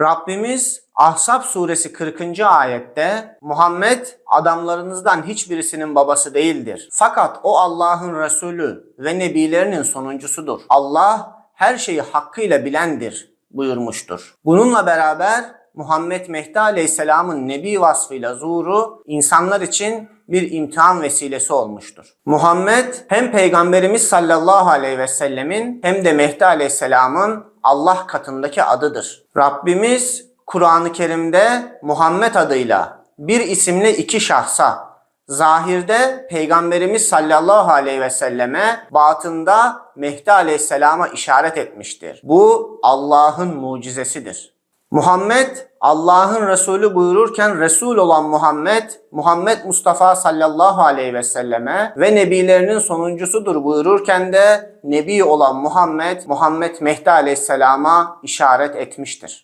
Rabbimiz Ahzab suresi 40. ayette Muhammed adamlarınızdan hiçbirisinin babası değildir. Fakat o Allah'ın Resulü ve nebilerinin sonuncusudur. Allah her şeyi hakkıyla bilendir buyurmuştur. Bununla beraber Muhammed Mehdi Aleyhisselam'ın nebi vasfıyla zuhuru insanlar için bir imtihan vesilesi olmuştur. Muhammed hem Peygamberimiz sallallahu aleyhi ve sellemin hem de Mehdi Aleyhisselam'ın Allah katındaki adıdır. Rabbimiz Kur'an-ı Kerim'de Muhammed adıyla bir isimli iki şahsa Zahirde Peygamberimiz sallallahu aleyhi ve selleme, batında Mehdi aleyhisselama işaret etmiştir. Bu Allah'ın mucizesidir. Muhammed Allah'ın Resulü buyururken Resul olan Muhammed, Muhammed Mustafa sallallahu aleyhi ve selleme ve nebilerinin sonuncusudur buyururken de Nebi olan Muhammed, Muhammed Mehdi aleyhisselama işaret etmiştir.